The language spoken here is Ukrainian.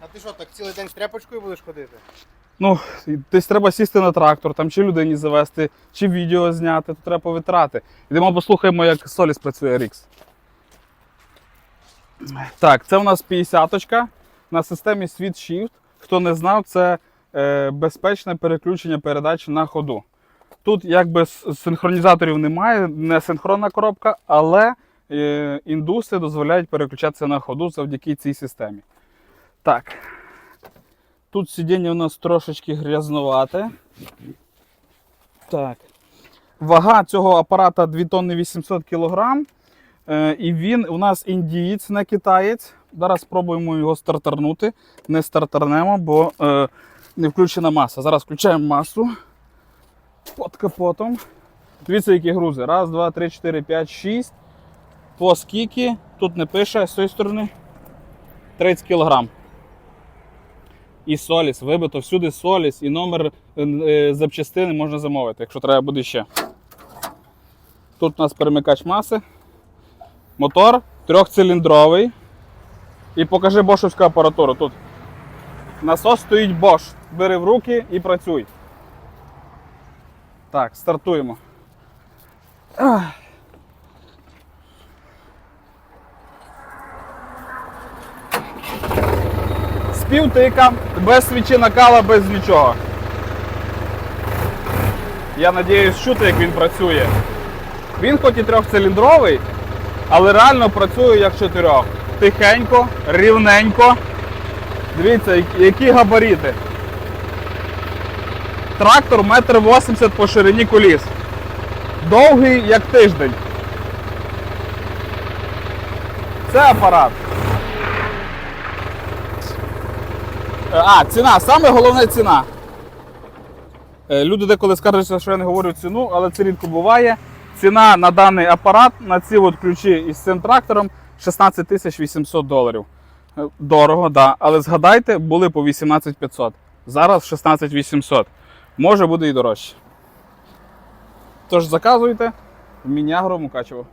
А ти що, так цілий день з тряпочкою будеш ходити? Ну, десь треба сісти на трактор, там чи людині завести, чи відео зняти, то треба повитрати. Йдемо послухаємо, як Соліс працює Рікс. Так, це у нас 50-очка на системі Switch Shift. Хто не знав, це е, безпечне переключення передач на ходу. Тут якби синхронізаторів немає, не синхронна коробка, але е, індуси дозволяють переключатися на ходу завдяки цій системі. Так. Тут сидіння у нас трошечки грязнувате. Так. Вага цього апарата 2 тонни 800 кг. Е, і він у нас індієць, не китаєць. Зараз спробуємо його стартарнути. Не стартарнемо, бо е, не включена маса. Зараз включаємо масу під капотом. Дивіться, які грузи. Раз, два, три, чотири, п'ять, шість. По скільки? Тут не пише з цієї сторони. 30 кг. І Соліс, вибито всюди Соліс, і номер е, е, запчастини можна замовити, якщо треба буде ще. Тут у нас перемикач маси. Мотор трьохциліндровий. І покажи бошовську апаратуру. Тут насос стоїть Bosch. Бери в руки і працюй. Так, стартуємо. Співтика, без свічі накала, без нічого. Я надіюсь чути, як він працює. Він хоч і трьохциліндровий, але реально працює як чотирьох. Тихенько, рівненько. Дивіться, які габаріти. Трактор 1,80 м по ширині коліс. Довгий як тиждень. Це апарат. Е, А, ціна. Саме головне ціна. Е, Люди деколи скаржаться, що я не говорю ціну, але це рідко буває. Ціна на даний апарат, на ці от ключі із цим трактором 16 тисяч 800 доларів. Е, Дорого. Да. Але згадайте, були по 18 500. Зараз 16 800. Може буде і дорожче. Тож заказуйте в Мінягро Мукачево.